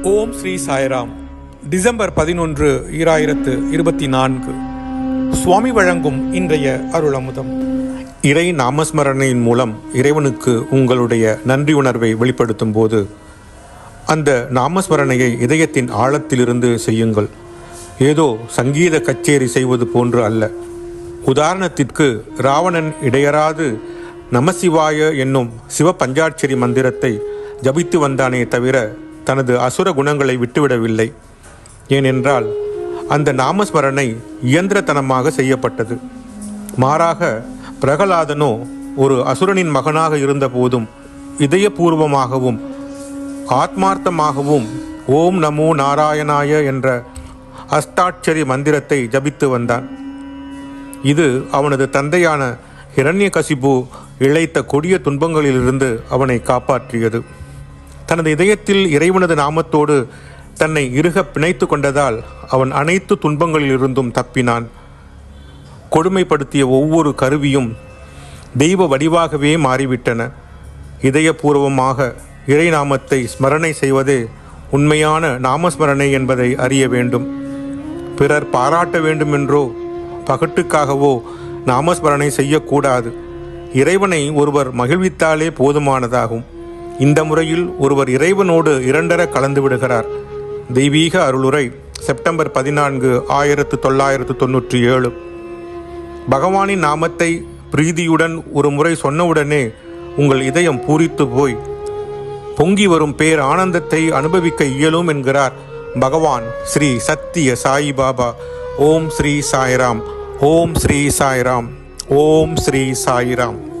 ஓம் Sri Sairam. December பதினொன்று ஈராயிரத்து இருபத்தி நான்கு சுவாமி வழங்கும் இன்றைய அருளமுதம். இறை நாமஸ்மரணையின் மூலம் இறைவனுக்கு உங்களுடைய நன்றி உணர்வை வெளிப்படுத்தும் போது அந்த நாமஸ்மரணையை இதயத்தின் ஆழத்திலிருந்து செய்யுங்கள். ஏதோ சங்கீத கச்சேரி செய்வது போன்று அல்ல. உதாரணத்திற்கு ராவணன் இடையராது நமசிவாய என்னும் சிவ பஞ்சாட்சரி மந்திரத்தை ஜபித்து வந்தானே தவிர தனது அசுர குணங்களை விட்டுவிடவில்லை. ஏனென்றால் அந்த நாமஸ்மரணை இயந்திரத்தனமாக செய்யப்பட்டது. மாறாக பிரகலாதனோ ஒரு அசுரனின் மகனாக இருந்தபோதும் இதயபூர்வமாகவும் ஆத்மார்த்தமாகவும் ஓம் நமோ நாராயணாய என்ற அஷ்டாட்சரி மந்திரத்தை ஜபித்து வந்தான். இது அவனது தந்தையான ஹிரண்யகசிபு இழைத்த கொடிய துன்பங்களிலிருந்து அவனை காப்பாற்றியது. தனது இதயத்தில் இறைவனது நாமத்தோடு தன்னை இறுக பிணைத்து கொண்டதால் அவன் அனைத்து துன்பங்களிலிருந்தும் தப்பினான். கொடுமைப்படுத்திய ஒவ்வொரு கருவியும் தெய்வ வடிவாகவே மாறிவிட்டன. இதயபூர்வமாக இறைநாமத்தை ஸ்மரணை செய்வதே உண்மையான நாமஸ்மரணை என்பதை அறிய வேண்டும். பிறர் பாராட்ட வேண்டுமென்றோ பகட்டுக்காகவோ நாமஸ்மரணை செய்யக்கூடாது. இறைவனை ஒருவர் மகிழ்வித்தாலே போதுமானதாகும். இந்த முறையில் ஒருவர் இறைவனோடு இரண்டர கலந்து விடுகிறார். தெய்வீக அருளுரை செப்டம்பர் பதினான்கு ஆயிரத்து தொள்ளாயிரத்து தொன்னூற்றி ஏழு. பகவானின் நாமத்தை பிரீதியுடன் ஒரு முறை சொன்னவுடனே உங்கள் இதயம் பூரித்து போய் பொங்கி வரும் பேர் ஆனந்தத்தை அனுபவிக்க இயலும் என்கிறார் பகவான் ஸ்ரீ சத்திய சாய் பாபா. ஓம் ஸ்ரீ சாய்ராம் ஓம் ஸ்ரீ சாய்ராம் ஓம் ஸ்ரீ சாய்ராம்.